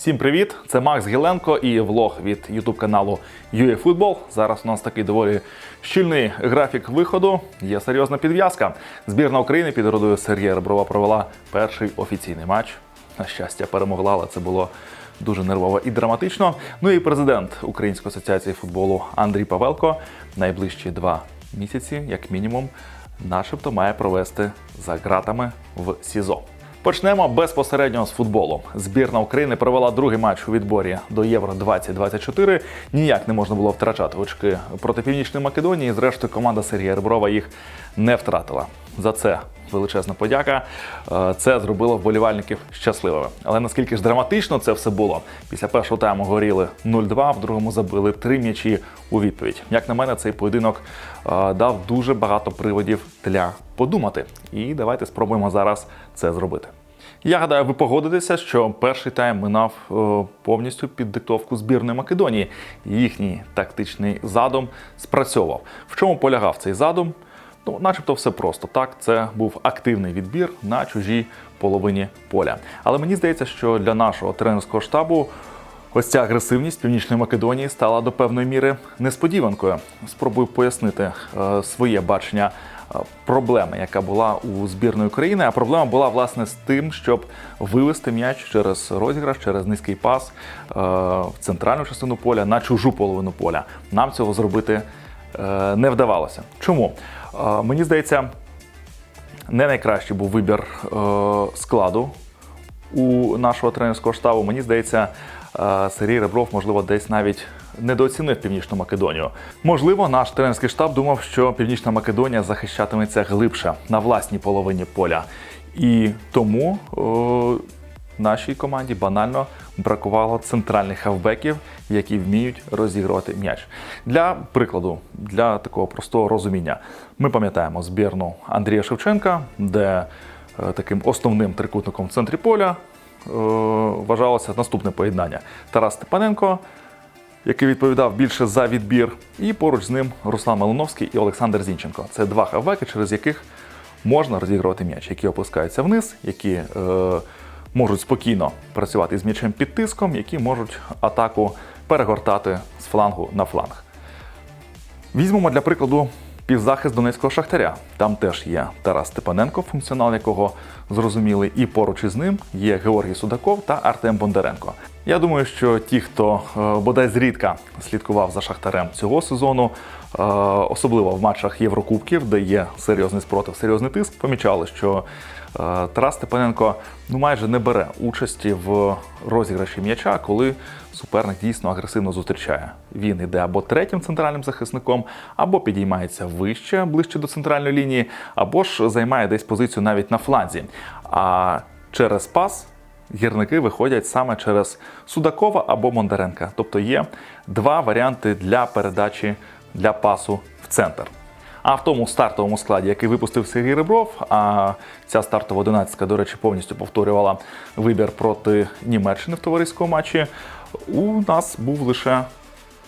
Всім привіт! Це Макс Гіленко і влог від ютуб каналу UAFootball. Зараз у нас такий доволі щільний графік виходу. Є серйозна підв'язка. Збірна України під родою Сергія Реброва провела перший офіційний матч. На щастя, перемогла, але це було дуже нервово і драматично. Ну і президент Української асоціації футболу Андрій Павелко найближчі два місяці, як мінімум, начебто має провести за ґратами в СІЗО. Почнемо безпосередньо з футболу. Збірна України провела другий матч у відборі до Євро 2024. Ніяк не можна було втрачати очки проти Північної Македонії. Зрештою, команда Сергія Реброва їх не втратила. За це величезна подяка. Е, Це зробило вболівальників щасливими. Але наскільки ж драматично це все було? Після першого тайму горіли 0-2, в другому забили три м'ячі у відповідь. Як на мене, цей поєдинок е, дав дуже багато приводів для подумати. І давайте спробуємо зараз це зробити. Я гадаю, ви погодитеся, що перший тайм минав е, повністю під диктовку збірної Македонії. Їхній тактичний задум спрацьовував. В чому полягав цей задум? Ну, начебто, все просто. Так, це був активний відбір на чужій половині поля. Але мені здається, що для нашого тренерського штабу ось ця агресивність Північної Македонії стала до певної міри несподіванкою. Спробую пояснити е, своє бачення е, проблеми, яка була у збірної України. А проблема була власне з тим, щоб вивести м'яч через розіграш, через низький пас е, в центральну частину поля на чужу половину поля. Нам цього зробити не вдавалося. Чому? Е, Мені здається, не найкращий був вибір е, складу у нашого тренерського штабу. Мені здається, е, Сергій Ребров, можливо, десь навіть недооцінив Північну Македонію. Можливо, наш тренерський штаб думав, що Північна Македонія захищатиметься глибше на власній половині поля. І тому е, нашій команді банально бракувало центральних хавбеків, які вміють розігрувати м'яч. Для прикладу, для такого простого розуміння, ми пам'ятаємо збірну Андрія Шевченка, де е, таким основним трикутником в центрі поля е, вважалося наступне поєднання: Тарас Степаненко, який відповідав більше за відбір, і поруч з ним Руслан Малиновський і Олександр Зінченко. Це два хавбеки, через яких можна розігрувати м'яч, які опускаються вниз, які е, можуть спокійно працювати з м'ячем під тиском, які можуть атаку перегортати з флангу на фланг. Візьмемо для прикладу півзахист Донецького Шахтаря. Там теж є Тарас Степаненко, функціонал якого зрозумілий, і поруч із ним є Георгій Судаков та Артем Бондаренко. Я думаю, що ті, хто е, бодай зрідка слідкував за Шахтарем цього сезону, е, особливо в матчах Єврокубків, де є серйозний спротив, серйозний тиск, помічали, що Тарас Степаненко ну майже не бере участі в розіграші м'яча, коли суперник дійсно агресивно зустрічає. Він іде або третім центральним захисником, або підіймається вище, ближче до центральної лінії, або ж займає десь позицію навіть на фланзі. А через пас гірники виходять саме через Судакова або Мондаренка. Тобто є два варіанти для передачі для пасу в центр. А в тому стартовому складі, який випустив Сергій Ребров, а ця стартова 11 до речі, повністю повторювала вибір проти Німеччини в товариському матчі. У нас був лише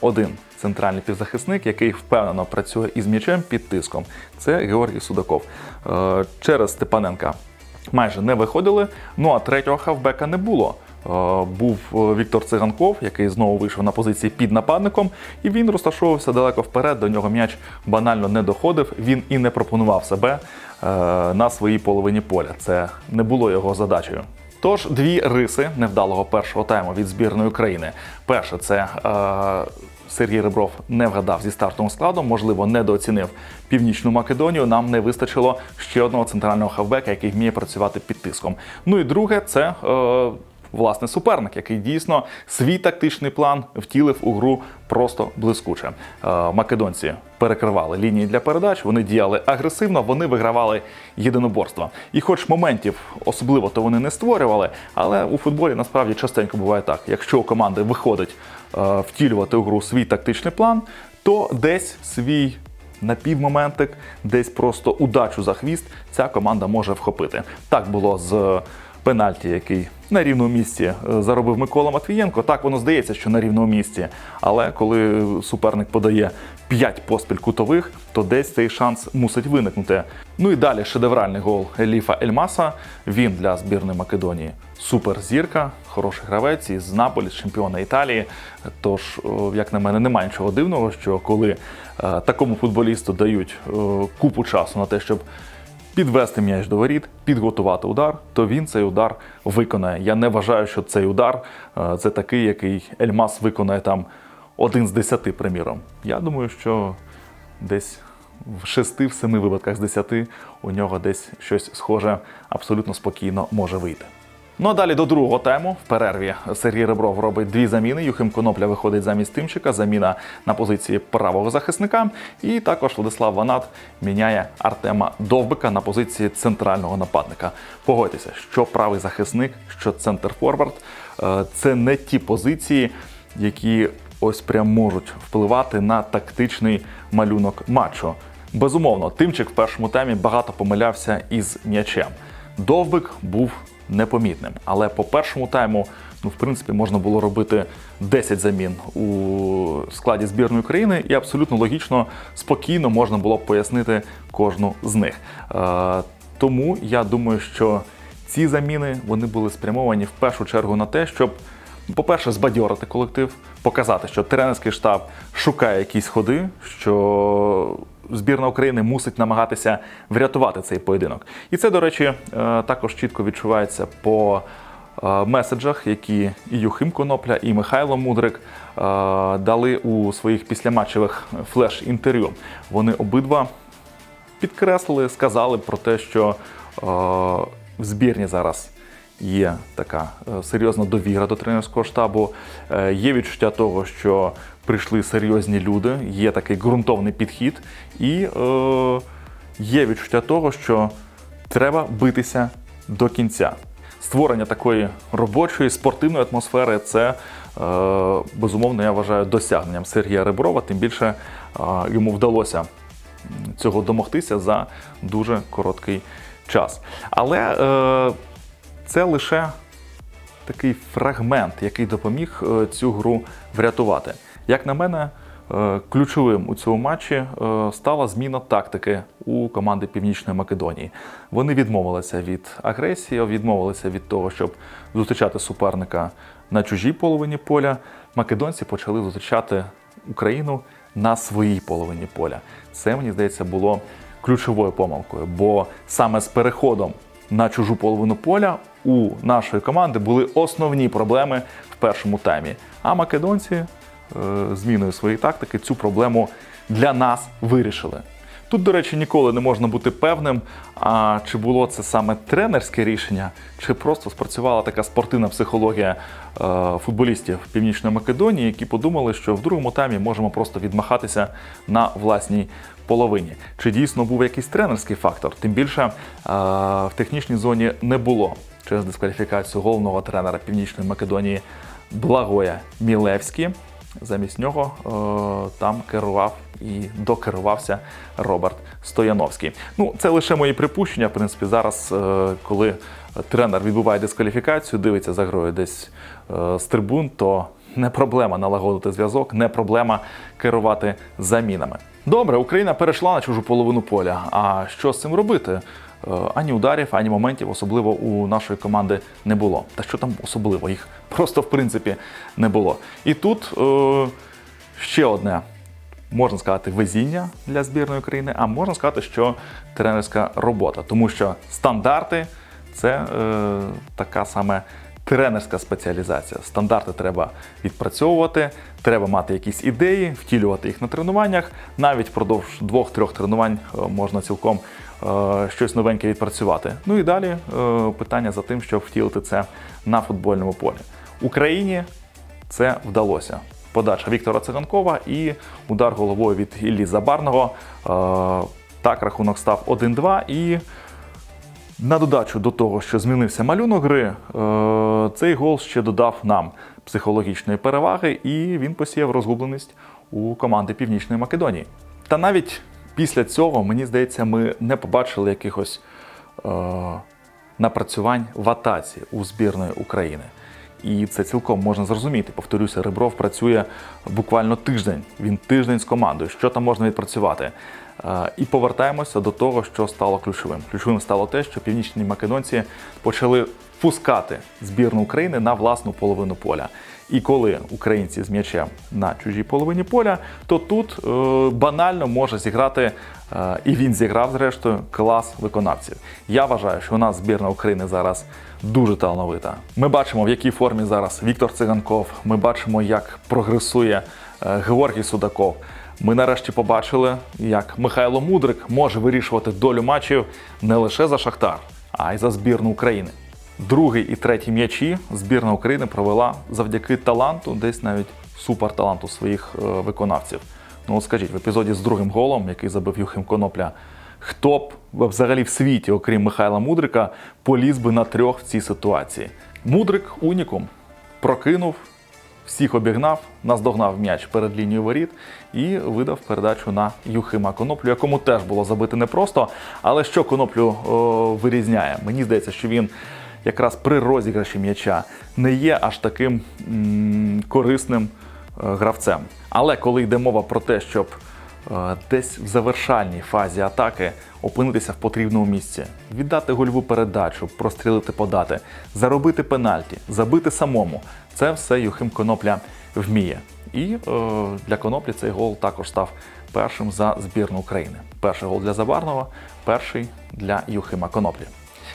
один центральний півзахисник, який впевнено працює із м'ячем під тиском. Це Георгій Судаков. Е, Через Степаненка майже не виходили. Ну а третього хавбека не було. Е, Був е, Віктор Циганков, який знову вийшов на позиції під нападником, і він розташовувався далеко вперед. До нього м'яч банально не доходив. Він і не пропонував себе е, на своїй половині поля. Це не було його задачею. Тож дві риси невдалого першого тайму від збірної України. Перше, це е, Сергій Ребров не вгадав зі стартовим складом, можливо, недооцінив Північну Македонію. Нам не вистачило ще одного центрального хавбека, який вміє працювати під тиском. Ну і друге, це. Е, Власне, суперник, який дійсно свій тактичний план втілив у гру просто блискуче. Е, Македонці перекривали лінії для передач, вони діяли агресивно, вони вигравали єдиноборства. І хоч моментів особливо то вони не створювали, але у футболі насправді частенько буває так: якщо у команди виходить е, втілювати у гру свій тактичний план, то десь свій напівмоментик, десь просто удачу за хвіст ця команда може вхопити. Так було з пенальті, який на рівному місці е, заробив Микола Матвієнко. Так воно здається, що на рівному місці. Але коли суперник подає 5 поспіль кутових, то десь цей шанс мусить виникнути. Ну і далі шедевральний гол Еліфа Ельмаса. Він для збірної Македонії суперзірка, хороший гравець із Наполі, чемпіона Італії. Тож, як на мене, немає нічого дивного, що коли е, такому футболісту дають е, купу часу на те, щоб підвести м'яч до воріт, підготувати удар, то він цей удар виконає. Я не вважаю, що цей удар е, це такий, який Ельмас виконає там один з десяти, приміром. Я думаю, що десь в шести, в семи випадках з десяти у нього десь щось схоже абсолютно спокійно може вийти. Ну а далі до другого тайму. В перерві Сергій Ребров робить дві заміни. Юхим Конопля виходить замість Тимчика. Заміна на позиції правого захисника. І також Владислав Ванат міняє Артема Довбика на позиції центрального нападника. Погодьтеся, що правий захисник, що центр форвард е, це не ті позиції, які ось прям можуть впливати на тактичний малюнок матчу. Безумовно, Тимчик в першому таймі багато помилявся із м'ячем. Довбик був непомітним, але по першому тайму, ну, в принципі, можна було робити 10 замін у складі збірної України, і абсолютно логічно, спокійно можна було б пояснити кожну з них. Е, тому я думаю, що ці заміни вони були спрямовані в першу чергу на те, щоб по-перше, збадьорити колектив, показати, що тренерський штаб шукає якісь ходи, що збірна України мусить намагатися врятувати цей поєдинок. І це, до речі, е, також чітко відчувається по е, меседжах, які і Юхим Конопля, і Михайло Мудрик е, дали у своїх післяматчевих флеш-інтерв'ю. Вони обидва підкреслили, сказали про те, що в збірні зараз є така е, серйозна довіра до тренерського штабу. Е, є відчуття того, що прийшли серйозні люди, є такий ґрунтовний підхід, і е, є відчуття того, що треба битися до кінця. Створення такої робочої спортивної атмосфери це е, безумовно, я вважаю досягненням Сергія Реброва. Тим більше йому вдалося цього домогтися за дуже короткий час. Але це лише такий фрагмент, який допоміг е, цю гру врятувати. Як на мене, е, ключовим у цьому матчі е, стала зміна тактики у команди Північної Македонії. Вони відмовилися від агресії, відмовилися від того, щоб зустрічати суперника на чужій половині поля. Македонці почали зустрічати Україну на своїй половині поля. Це мені здається було ключовою помилкою, бо саме з переходом на чужу половину поля у нашої команди були основні проблеми в першому таймі. А македонці е, зміною своєї тактики цю проблему для нас вирішили. Тут, до речі, ніколи не можна бути певним, а чи було це саме тренерське рішення, чи просто спрацювала така спортивна психологія е, футболістів Північної Македонії, які подумали, що в другому таймі можемо просто відмахатися на власній половині. Чи дійсно був якийсь тренерський фактор? Тим більше е, в технічній зоні не було через дискваліфікацію головного тренера Північної Македонії Благоя Мілевський. Замість нього е, там керував і докерувався Роберт Стояновський. Ну, це лише мої припущення. В принципі, зараз, е, коли тренер відбуває дискваліфікацію, дивиться за грою десь е, з трибун, то не проблема налагодити зв'язок, не проблема керувати замінами. Добре, Україна перейшла на чужу половину поля. А що з цим робити? Е, Ані ударів, ані моментів, особливо у нашої команди не було. Та що там особливо? Їх просто в принципі не було. І тут е, ще одне. Можна сказати, везіння для збірної України, а можна сказати, що тренерська робота, тому що стандарти це е, така саме тренерська спеціалізація. Стандарти треба відпрацьовувати, треба мати якісь ідеї, втілювати їх на тренуваннях. Навіть впродовж двох-трьох тренувань е, можна цілком е, щось новеньке відпрацювати. Ну і далі е, питання за тим, щоб втілити це на футбольному полі. Україні це вдалося. Подача Віктора Циганкова і удар головою від Іллі Забарного. Е, Так, рахунок став 1-2. І на додачу до того, що змінився малюнок гри, е, цей гол ще додав нам психологічної переваги, і він посіяв розгубленість у команди Північної Македонії. Та навіть після цього, мені здається, ми не побачили якихось е, напрацювань в атаці у збірної України. І це цілком можна зрозуміти. Повторюся, Ребров працює буквально тиждень. Він тиждень з командою. Що там можна відпрацювати? І повертаємося до того, що стало ключовим. Ключовим стало те, що північні македонці почали пускати збірну України на власну половину поля. І коли українці з м'ячем на чужій половині поля, то тут е, банально може зіграти, е, і він зіграв зрештою клас виконавців. Я вважаю, що у нас збірна України зараз дуже талановита. Ми бачимо, в якій формі зараз Віктор Циганков. Ми бачимо, як прогресує е, Георгій Судаков. Ми нарешті побачили, як Михайло Мудрик може вирішувати долю матчів не лише за Шахтар, а й за збірну України. Другий і третій м'ячі збірна України провела завдяки таланту, десь навіть суперталанту своїх е, виконавців. Ну от скажіть, в епізоді з другим голом, який забив Юхим Конопля, хто б взагалі в світі, окрім Михайла Мудрика, поліз би на трьох в цій ситуації? Мудрик унікум прокинув, всіх обігнав, наздогнав м'яч перед лінією воріт і видав передачу на Юхима Коноплю, якому теж було забити непросто. Але що коноплю о, вирізняє? Мені здається, що він якраз при розіграші м'яча не є аж таким м, корисним е, гравцем. Але коли йде мова про те, щоб е, десь в завершальній фазі атаки опинитися в потрібному місці, віддати гольову передачу, прострілити подати, заробити пенальті, забити самому. Це все Юхим Конопля вміє. І е, для Коноплі цей гол також став першим за збірну України. Перший гол для Забарнова, перший для Юхима Коноплі.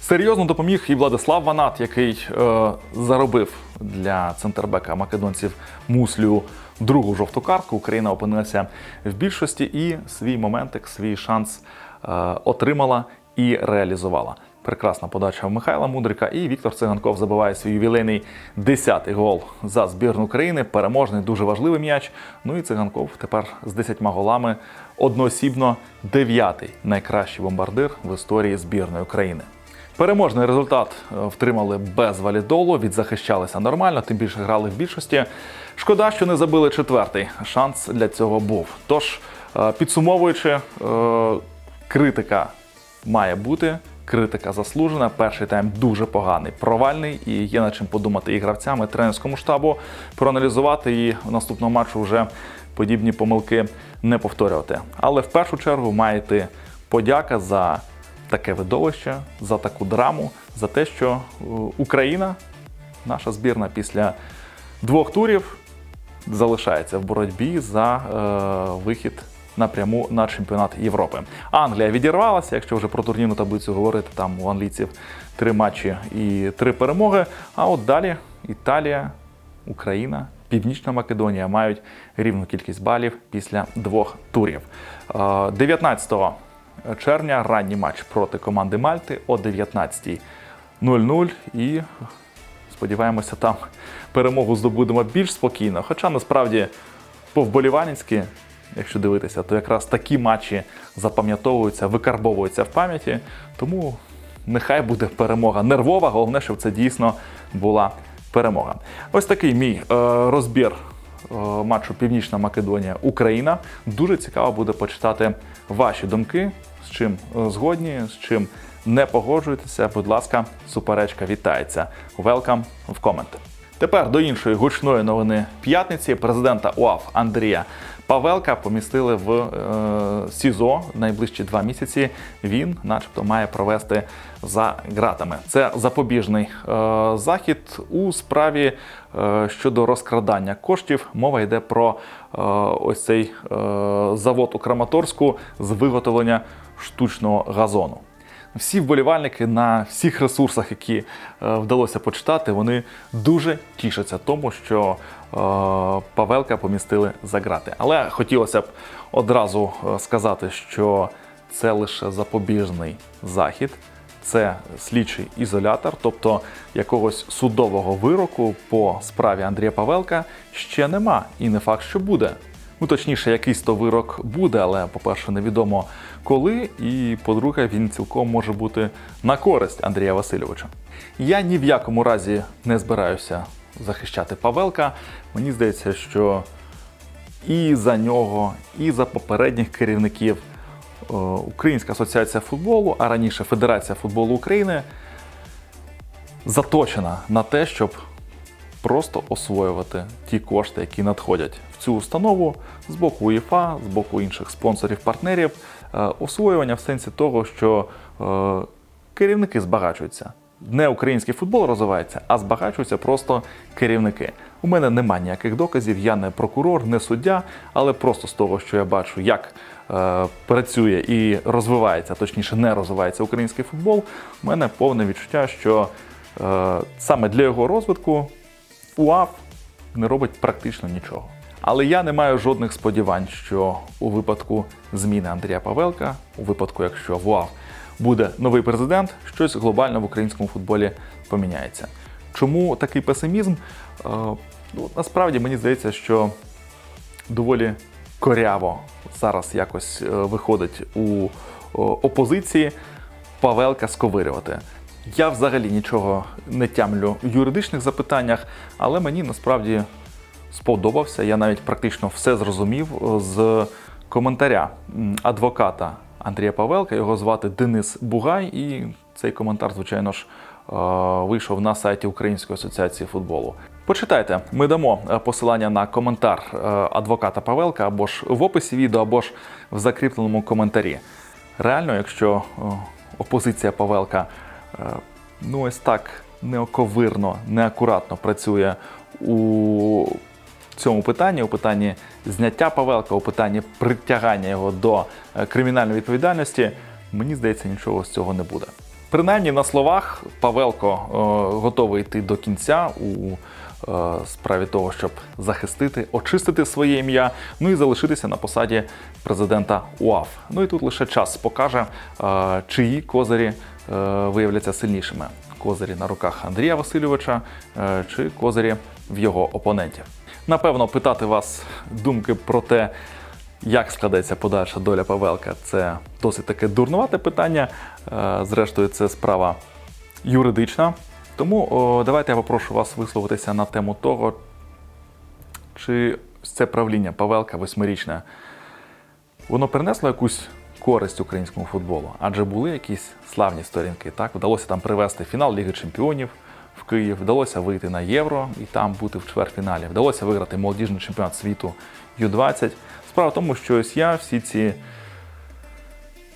Серйозно допоміг і Владислав Ванат, який е, заробив для центрбека македонців муслю другу жовту картку. Україна опинилася в більшості і свій моментик, свій шанс е, отримала і реалізувала. Прекрасна подача в Михайла Мудрика, і Віктор Циганков забиває свій ювілейний 10-й гол за збірну України. Переможний, дуже важливий м'яч. Ну і Циганков тепер з 10 голами одноосібно дев'ятий найкращий бомбардир в історії збірної України. Переможний результат е, втримали без валідолу, відзахищалися нормально, тим більше грали в більшості. Шкода, що не забили четвертий. Шанс для цього був. Тож, е, підсумовуючи, е, критика має бути. Критика заслужена. Перший тайм дуже поганий, провальний, і є над чим подумати і гравцям, і тренерському штабу, проаналізувати і в наступному матчу вже подібні помилки не повторювати. Але в першу чергу має йти подяка за таке видовище, за таку драму, за те, що е, Україна, наша збірна після двох турів, залишається в боротьбі за е, вихід напряму на чемпіонат Європи. Англія відірвалася, якщо вже про турнірну таблицю говорити, там у англійців три матчі і три перемоги. А от далі Італія, Україна. Північна Македонія мають рівну кількість балів після двох турів. Е, 19 червня ранній матч проти команди Мальти о 19.00 і сподіваємося, там перемогу здобудемо більш спокійно. Хоча насправді по-вболіванськи, якщо дивитися, то якраз такі матчі запам'ятовуються, викарбовуються в пам'яті. Тому нехай буде перемога нервова. Головне, щоб це дійсно була перемога. Ось такий мій е, розбір е, матчу Північна Македонія Україна. Дуже цікаво буде почитати ваші думки, з чим е, згодні, з чим не погоджуєтеся. Будь ласка, суперечка вітається. Welcome в коменти. Тепер до іншої гучної новини п'ятниці президента УАФ Андрія Павелка помістили в е, СІЗО найближчі два місяці. Він, начебто, має провести за ґратами. Це запобіжний е, захід у справі е, щодо розкрадання коштів. Мова йде про е, ось цей е, завод у Краматорську з виготовлення штучного газону. Всі вболівальники на всіх ресурсах, які е, вдалося почитати, вони дуже тішаться тому, що е, Павелка помістили за ґрати. Але хотілося б одразу е, сказати, що це лише запобіжний захід, це слідчий ізолятор, тобто якогось судового вироку по справі Андрія Павелка ще нема, і не факт, що буде. Ну, точніше, якийсь то вирок буде, але, по-перше, невідомо коли. І по-друге, він цілком може бути на користь Андрія Васильовича. Я ні в якому разі не збираюся захищати Павелка. Мені здається, що і за нього, і за попередніх керівників е, Українська асоціація футболу, а раніше Федерація футболу України заточена на те, щоб просто освоювати ті кошти, які надходять в цю установу з боку УЄФА, з боку інших спонсорів-партнерів. Е, Освоювання в сенсі того, що е, керівники збагачуються. Не український футбол розвивається, а збагачуються просто керівники. У мене немає ніяких доказів, я не прокурор, не суддя, але просто з того, що я бачу, як е, працює і розвивається, точніше, не розвивається український футбол, у мене повне відчуття, що е, саме для його розвитку УАФ не робить практично нічого. Але я не маю жодних сподівань, що у випадку зміни Андрія Павелка, у випадку, якщо в УАФ буде новий президент, щось глобально в українському футболі поміняється. Чому такий песимізм? Е, Ну, насправді мені здається, що доволі коряво зараз якось е, виходить у опозиції Павелка сковирювати. Я взагалі нічого не тямлю в юридичних запитаннях, але мені насправді сподобався. Я навіть практично все зрозумів е, з коментаря адвоката Андрія Павелка. Його звати Денис Бугай, і цей коментар, звичайно ж, е, вийшов на сайті Української асоціації футболу. Почитайте, ми дамо е, посилання на коментар адвоката Павелка або ж в описі відео, або ж в закріпленому коментарі. Реально, якщо опозиція Павелка ну ось так неоковирно, неакуратно працює у цьому питанні, у питанні зняття Павелка, у питанні притягання його до е, кримінальної відповідальності, мені здається, нічого з цього не буде. Принаймні на словах Павелко е, готовий йти до кінця у е, справі того, щоб захистити, очистити своє ім'я, ну і залишитися на посаді президента УАФ. Ну і тут лише час покаже, е, чиї козирі е, виявляться сильнішими: козирі на руках Андрія Васильовича е, чи козирі в його опонентів. Напевно, питати вас думки про те, як складеться подальша доля Павелка, це досить таке дурнувате питання. Е, Зрештою, це справа юридична. Тому давайте я попрошу вас висловитися на тему того, чи це правління Павелка восьмирічне, воно принесло якусь користь українському футболу? Адже були якісь славні сторінки. Так, вдалося там привести фінал Ліги Чемпіонів в Київ, вдалося вийти на євро і там бути в чвертьфіналі. Вдалося виграти молодіжний чемпіонат світу Ю-20. Справа в тому, що ось я всі ці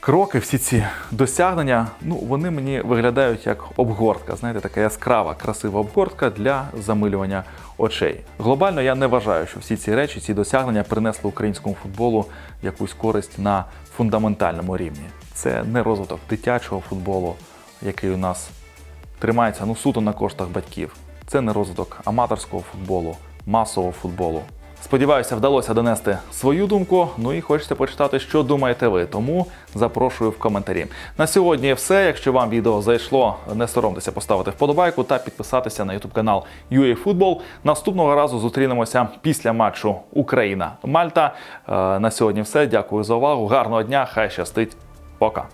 кроки, всі ці досягнення, ну вони мені виглядають як обгортка. Знаєте, така яскрава, красива обгортка для замилювання очей. Глобально я не вважаю, що всі ці речі, ці досягнення принесли українському футболу якусь користь на фундаментальному рівні. Це не розвиток дитячого футболу, який у нас тримається ну суто на коштах батьків. Це не розвиток аматорського футболу, масового футболу. Сподіваюся, вдалося донести свою думку. Ну і хочете почитати, що думаєте ви. Тому запрошую в коментарі. На сьогодні все. Якщо вам відео зайшло, не соромтеся поставити вподобайку та підписатися на YouTube канал UAFootball. Наступного разу зустрінемося після матчу Україна Мальта. Е, На сьогодні все. Дякую за увагу. Гарного дня. Хай щастить. Пока.